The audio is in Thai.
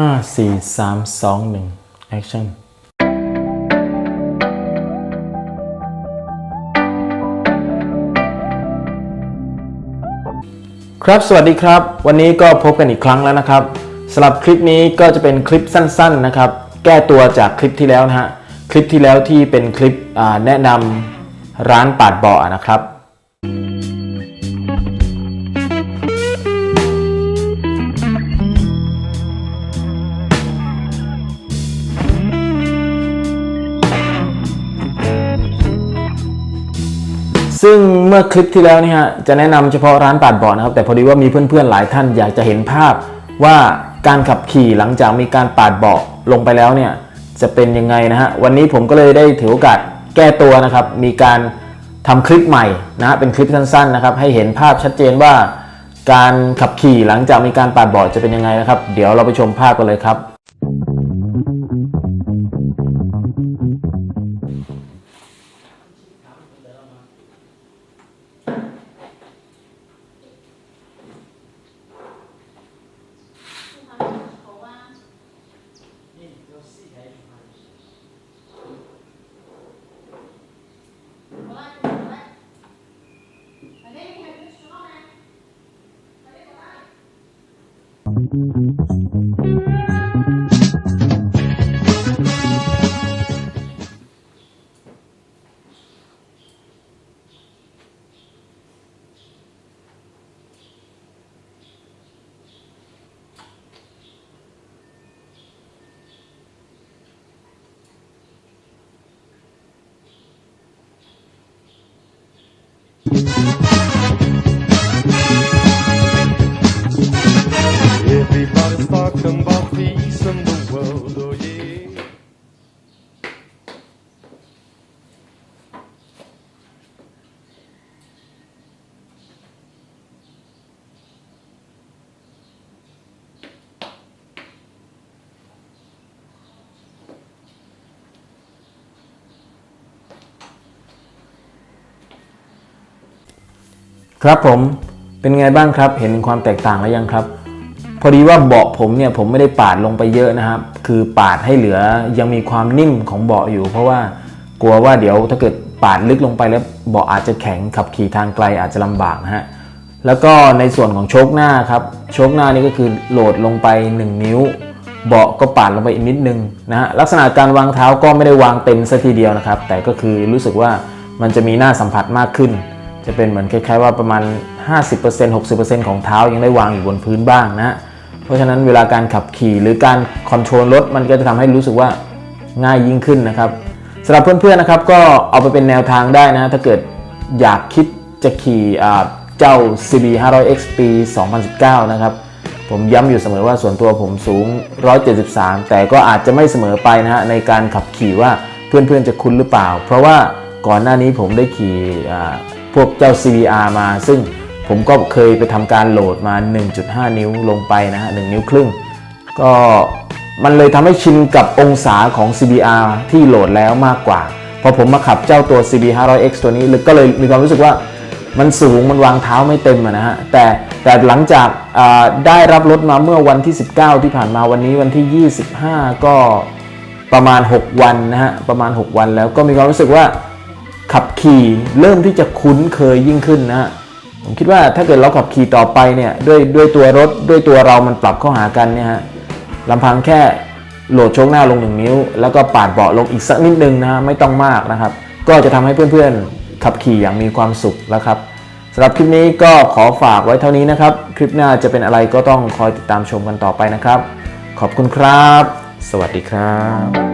ห้าสี่สามสองหนึ่ง action ครับ สวัสดีครับ วันนี้ก็พบกันอีกครั้งแล้วนะครับสำหรับคลิปนี้ก็จะเป็นคลิปสั้นๆนะครับ แก้ตัวจากคลิปที่แล้วนะฮะ คลิปที่แล้วที่เป็นคลิปแนะนำร้านปาดเบาะนะครับ ซึ่งเมื่อคลิปที่แล้วนี่ฮะจะแนะนำเฉพาะร้านปาดเบาะนะครับ แต่พอดีว่ามีเพื่อนๆหลายท่านอยากจะเห็นภาพว่าการขับขี่หลังจากมีการปาดเบาะลงไปแล้วเนี่ยจะเป็นยังไงนะฮะวันนี้ผมก็เลยได้ถือโอกาสแก้ตัวนะครับ มีการทำคลิปใหม่นะฮะเป็นคลิปสั้นๆนะครับให้เห็นภาพชัดเจนว่า การขับขี่หลังจากมีการปาดเบาะจะเป็นยังไงนะครับ เดี๋ยวเราไปชมภาพกันเลยครับ ครับผมเป็นไงบ้างครับ เห็นความแตกต่างแล้วยังครับ พอดีว่าเบาะผมเนี่ยผมไม่ได้ปาดลงไปเยอะนะครับ คือปาดให้เหลือยังมีความนิ่มของเบาะอยู่ เพราะว่ากลัวว่าเดี๋ยวถ้าเกิดปาดลึกลงไปแล้วเบาะอาจจะแข็งขับขี่ทางไกลอาจจะลำบากนะฮะแล้วก็ในส่วนของโชคหน้าครับโชคหน้านี่ก็คือโหลดลงไป 1 นิ้ว เบาะก็ปาดลงไปอีกนิดนึงนะฮะลักษณะการวางเท้าก็ไม่ได้วางเต็มซะทีเดียวนะครับ แต่ก็คือรู้สึกว่ามันจะมีหน้าสัมผัสมากขึ้น จะเป็นเหมือนคล้ายๆว่าประมาณ 50% 60%ของเท้ายังได้วางอยู่บนพื้นบ้างนะเพราะฉะนั้นเวลาการขับขี่หรือการคอนโทรลรถมันก็จะทำให้รู้สึกว่าง่ายยิ่งขึ้นนะครับสำหรับเพื่อนๆนะครับก็เอาไปเป็นแนวทางได้นะถ้าเกิดอยากคิดจะขี่เจ้า CB 500X ปี 2019 นะครับผมย้ำอยู่เสมอว่าส่วนตัวผมสูง 173 แต่ก็อาจจะไม่เสมอไปนะฮะในการขับขี่ว่าเพื่อนๆจะคุ้นหรือเปล่า เพราะว่าก่อนหน้านี้ผมได้ขี่ พวกเจ้า CBR มา ซึ่งผมก็เคยไปทำการโหลดมา 1.5 นิ้วลงไปนะฮะ 1 นิ้วครึ่ง ก็มันเลยทำให้ชินกับองศาของ CBR ที่โหลดแล้วมากกว่า พอผมมาขับเจ้าตัว CB 500X ตัวนี้ก็เลยมีความรู้สึกว่ามันสูงมันวางเท้าไม่เต็มอะนะฮะ แต่แต่หลังจากได้รับรถมาเมื่อวันที่ 19 ที่ผ่านมาวันนี้วันที่ 25 ก็ประมาณ 6 วันนะฮะ ประมาณ 6 วันแล้วก็มีความรู้สึกว่า ขับขี่เริ่มที่จะคุ้นเคยยิ่งขึ้นนะฮะผมคิดว่าถ้าเกิดเราขับขี่ต่อไปเนี่ยด้วยด้วยตัวรถด้วยตัวเรามันปรับเข้าหากันเนี่ยฮะลำพังแค่โหลดโชคหน้าลง1นิ้ว แล้วก็ปาดเบาะลงอีกสักนิดนึงนะฮะไม่ต้องมากนะครับ ก็จะทำให้เพื่อนๆขับขี่อย่างมีความสุขแล้วครับสำหรับคลิปนี้ก็ขอฝากไว้เท่านี้นะครับ คลิปหน้าจะเป็นอะไรก็ต้องคอยติดตามชมกันต่อไปนะครับ ขอบคุณครับ สวัสดีครับ